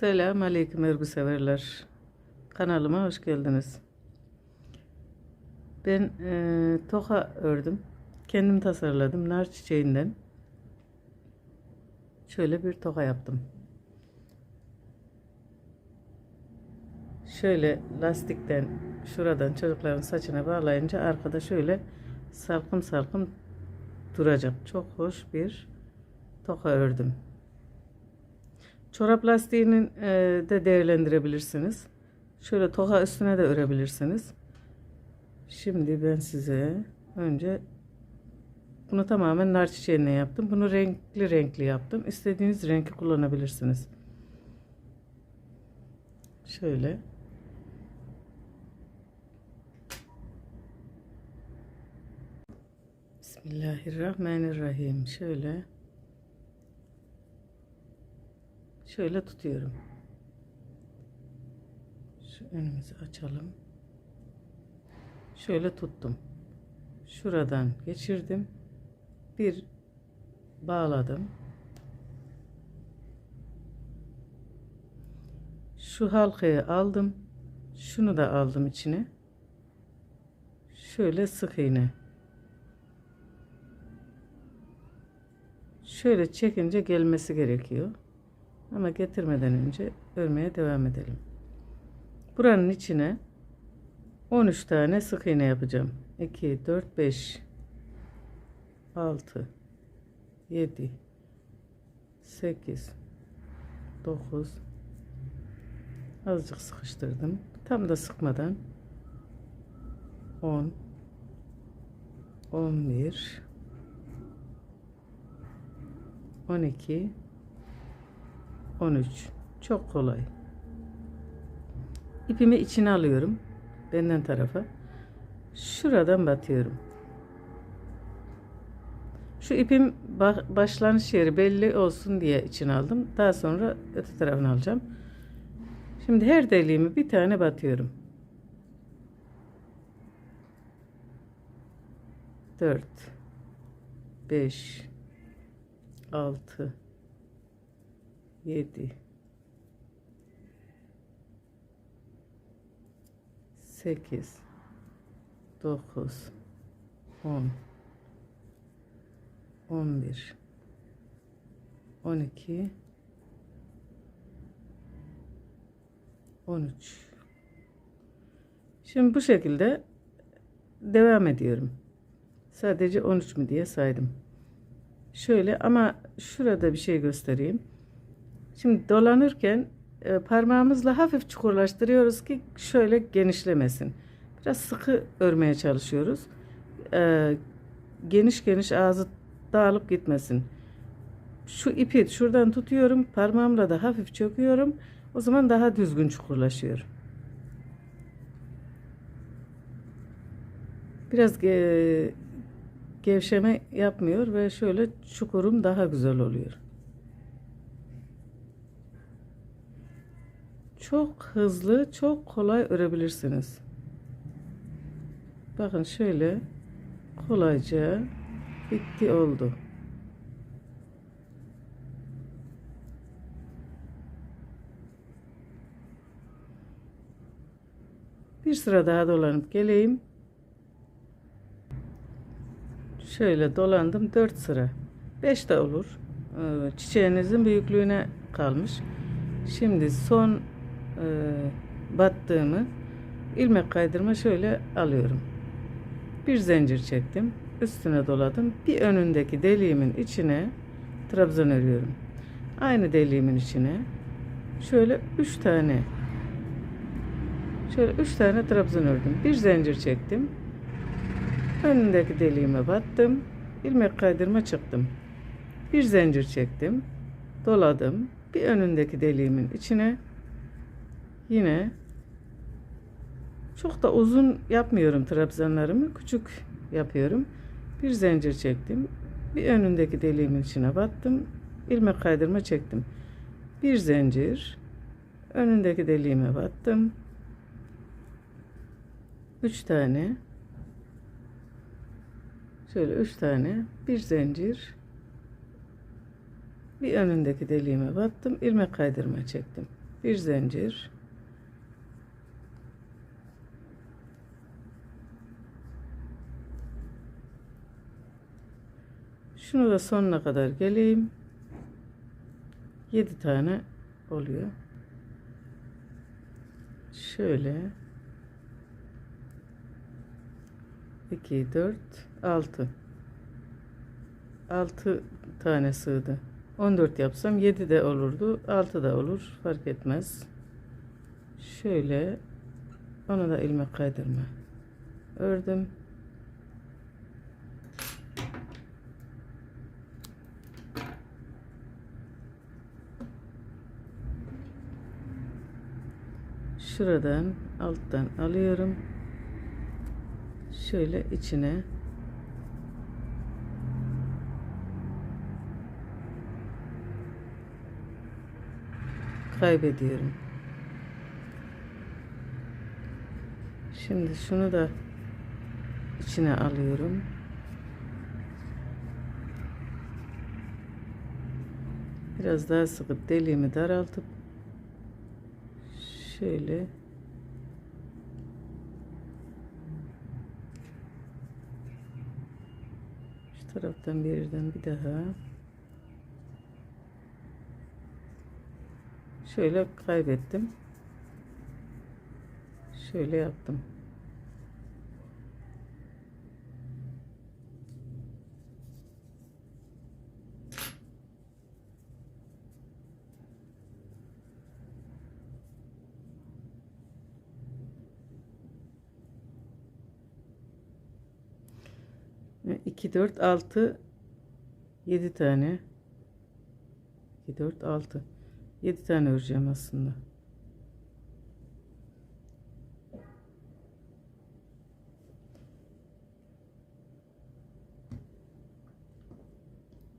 Selam aleyküm örgü severler. Kanalıma hoş geldiniz. Ben e, toka ördüm. Kendim tasarladım nar çiçeğinden. Şöyle bir toka yaptım. Şöyle lastikten şuradan çocukların saçına bağlayınca arkada şöyle salkım salkım duracak. Çok hoş bir toka ördüm. Çorap lastiğinin e, de değerlendirebilirsiniz. Şöyle toka üstüne de örebilirsiniz. Şimdi ben size önce bunu tamamen nar çiçeğine yaptım. Bunu renkli renkli yaptım. İstediğiniz renki kullanabilirsiniz. Şöyle. Bismillahirrahmanirrahim. Şöyle. Şöyle tutuyorum. Şu önümüzü açalım. Şöyle tuttum. Şuradan geçirdim. Bir bağladım. Şu halkayı aldım. Şunu da aldım içine. Şöyle sık iğne. Şöyle çekince gelmesi gerekiyor. Ama getirmeden önce örmeye devam edelim. Buranın içine 13 tane sık iğne yapacağım. 2, 4, 5, 6, 7, 8, 9, azıcık sıkıştırdım. Tam da sıkmadan 10, 11, 12, 13. Çok kolay. İpimi içine alıyorum. Benden tarafa. Şuradan batıyorum. Şu ipim başlangıç yeri belli olsun diye içine aldım. Daha sonra öte tarafını alacağım. Şimdi her deliğimi bir tane batıyorum. 4 5 6 7 8 9 10 11 12 13 Şimdi bu şekilde devam ediyorum. Sadece 13 mü diye saydım. Şöyle ama şurada bir şey göstereyim. Şimdi dolanırken e, parmağımızla hafif çukurlaştırıyoruz ki şöyle genişlemesin. Biraz sıkı örmeye çalışıyoruz. E, geniş geniş ağzı dağılıp gitmesin. Şu ipi şuradan tutuyorum. Parmağımla da hafif çöküyorum. O zaman daha düzgün çukurlaşıyor. Biraz ge gevşeme yapmıyor ve şöyle çukurum daha güzel oluyor. Çok hızlı, çok kolay örebilirsiniz. Bakın şöyle kolayca bitti oldu. Bir sıra daha dolanıp geleyim. Şöyle dolandım 4 sıra. 5 de olur. Ee, çiçeğinizin büyüklüğüne kalmış. Şimdi son e, battığımı ilmek kaydırma şöyle alıyorum. Bir zincir çektim. Üstüne doladım. Bir önündeki deliğimin içine trabzan örüyorum. Aynı deliğimin içine şöyle 3 tane şöyle 3 tane trabzan ördüm. Bir zincir çektim. Önündeki deliğime battım. ilmek kaydırma çıktım. Bir zincir çektim. Doladım. Bir önündeki deliğimin içine yine çok da uzun yapmıyorum trabzanlarımı. Küçük yapıyorum. Bir zincir çektim. Bir önündeki deliğimin içine battım. ilmek kaydırma çektim. Bir zincir önündeki deliğime battım. Üç tane Şöyle üç tane bir zincir bir önündeki deliğime battım ilmek kaydırma çektim Bir zincir. Şunu da sonuna kadar geleyim. 7 tane oluyor. Şöyle 2 4 6 6 tane sığdı. 14 yapsam 7 de olurdu. 6 da olur. Fark etmez. Şöyle onu da ilmek kaydırma. Ördüm. Şuradan alttan alıyorum. Şöyle içine kaybediyorum. Şimdi şunu da içine alıyorum. Biraz daha sıkıp deliğimi daraltıp şöyle şu taraftan bir yerden bir daha şöyle kaybettim. Şöyle yaptım. İki dört altı yedi tane. 2 4 6 7 tane öreceğim aslında.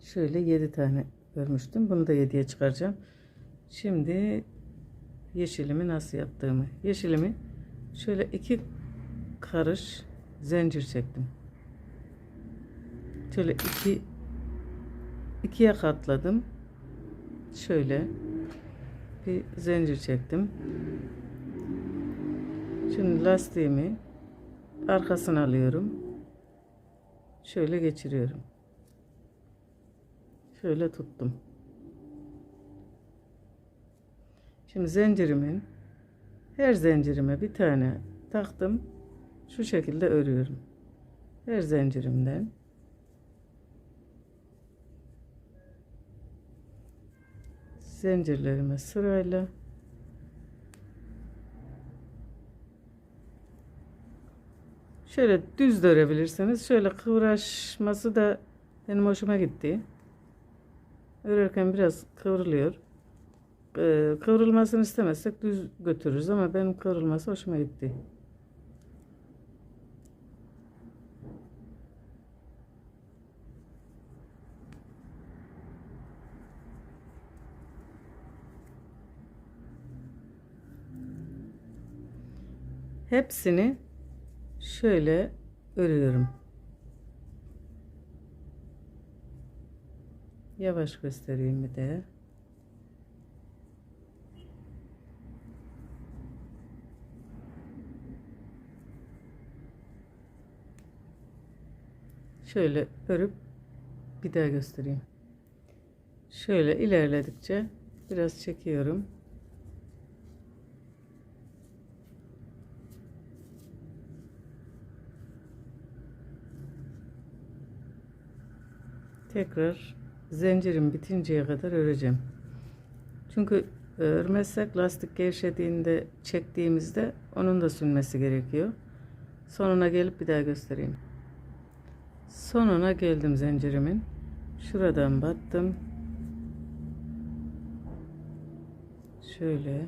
Şöyle 7 tane örmüştüm. Bunu da 7'ye çıkaracağım. Şimdi yeşilimi nasıl yaptığımı. Yeşilimi şöyle iki karış zincir çektim. Şöyle iki ikiye katladım. Şöyle bir zincir çektim. Şimdi lastiğimi arkasına alıyorum. Şöyle geçiriyorum. Şöyle tuttum. Şimdi zincirimin her zincirime bir tane taktım. Şu şekilde örüyorum. Her zincirimden zincirlerime sırayla şöyle düz de örebilirsiniz. Şöyle kıvraşması da benim hoşuma gitti. Örerken biraz kıvrılıyor. Ee, kıvrılmasını istemezsek düz götürürüz ama benim kıvrılması hoşuma gitti. Hepsini şöyle örüyorum. Yavaş göstereyim bir de. Şöyle örüp bir daha göstereyim. Şöyle ilerledikçe biraz çekiyorum. Tekrar zincirim bitinceye kadar öreceğim. Çünkü e, örmezsek lastik gevşediğinde çektiğimizde onun da sünmesi gerekiyor. Sonuna gelip bir daha göstereyim. Sonuna geldim zincirimin. Şuradan battım. Şöyle.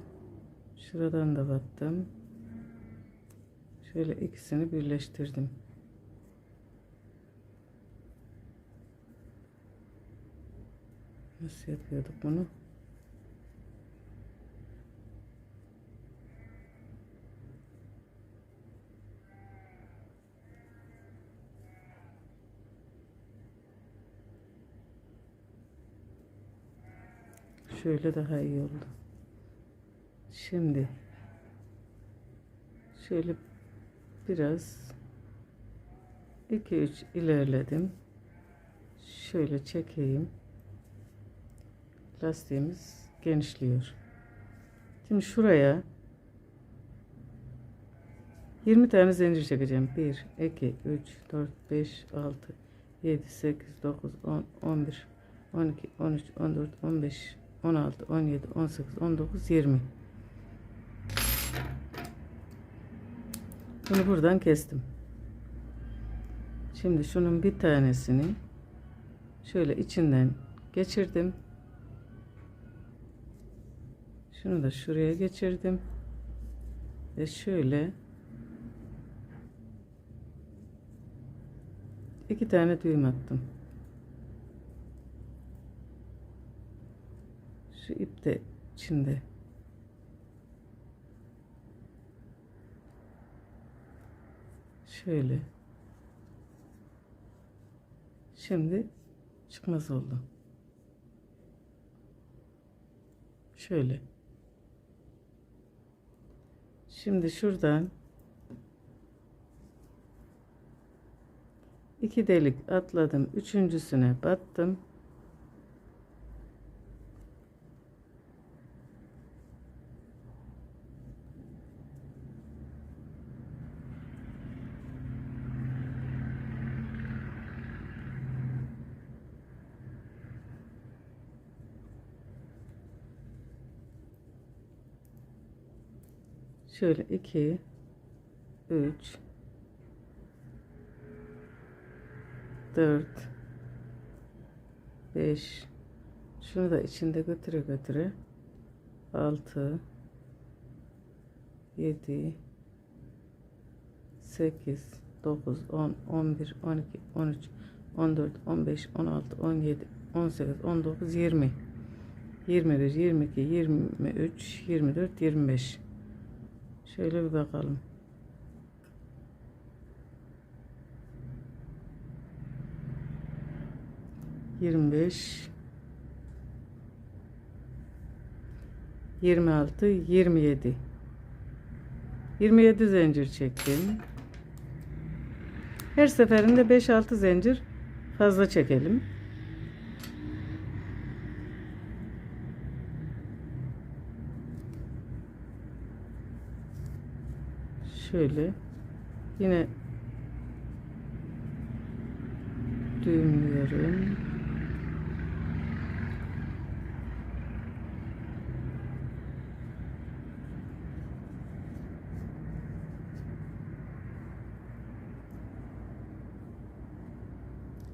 Şuradan da battım. Şöyle ikisini birleştirdim. Nasıl yapıyorduk bunu? Şöyle daha iyi oldu. Şimdi şöyle biraz 2 3 ilerledim. Şöyle çekeyim. Lastiğimiz genişliyor. Şimdi şuraya 20 tane zincir çekeceğim. 1 2 3 4 5 6 7 8 9 10 11 12 13 14 15 16 17 18 19 20 Bunu buradan kestim. Şimdi şunun bir tanesini şöyle içinden geçirdim. Şunu da şuraya geçirdim. Ve şöyle iki tane düğüm attım. Şu ip de içinde. Şöyle. Şimdi çıkmaz oldu. Şöyle. Şimdi şuradan iki delik atladım. Üçüncüsüne battım. Şöyle 2 3 4 5 Şunu da içinde götüre götüre. 6 7 8 9 10 11 12 13 14 15 16 17 18 19 20 21 22 23 24 25 Şöyle bir bakalım. Yirmi beş, yirmi altı, yirmi yedi. Yirmi yedi zincir çektim. Her seferinde beş altı zincir fazla çekelim. Şöyle yine düğümlüyorum.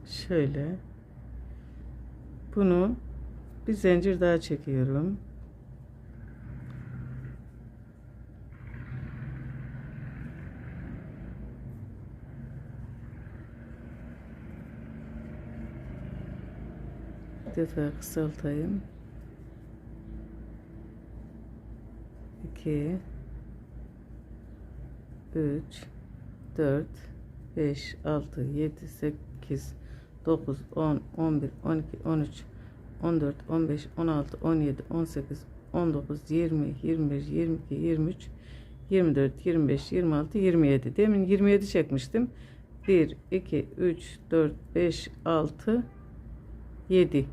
Şöyle bunu bir zincir daha çekiyorum. Defa kısaltayım. 2 3 4 5 6 7 8 9 10 11 12 13 14 15 16 17 18 19 20 21 22 23 24 25 26 27 demin 27 çekmiştim. 1 2 3 4 5 6 7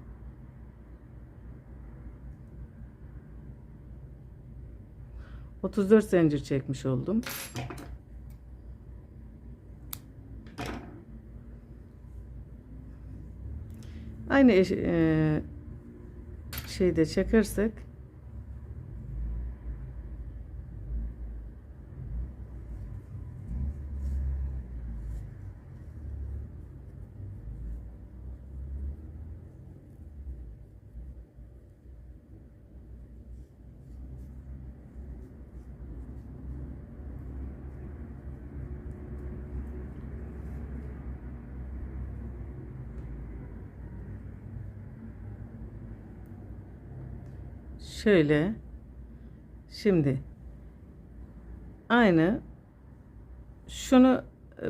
34 zincir çekmiş oldum. Aynı e, şeyde çekersek Şöyle. Şimdi aynı şunu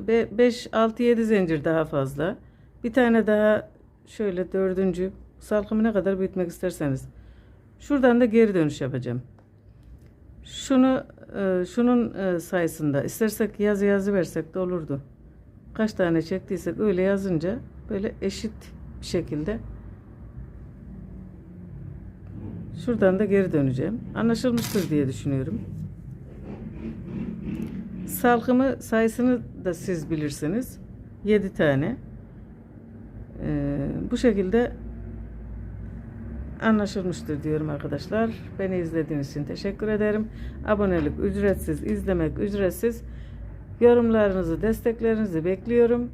5 6 7 zincir daha fazla. Bir tane daha şöyle dördüncü salkımı ne kadar büyütmek isterseniz. Şuradan da geri dönüş yapacağım. Şunu e, şunun e, sayısında istersek yazı yazı versek de olurdu. Kaç tane çektiysek öyle yazınca böyle eşit bir şekilde şuradan da geri döneceğim. Anlaşılmıştır diye düşünüyorum. Salkımı sayısını da siz bilirsiniz. 7 tane. Ee, bu şekilde anlaşılmıştır diyorum arkadaşlar. Beni izlediğiniz için teşekkür ederim. Abonelik ücretsiz, izlemek ücretsiz. Yorumlarınızı, desteklerinizi bekliyorum.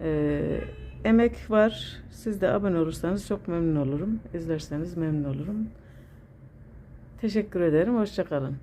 Ee, emek var. Siz de abone olursanız çok memnun olurum. İzlerseniz memnun olurum. Teşekkür ederim. Hoşçakalın.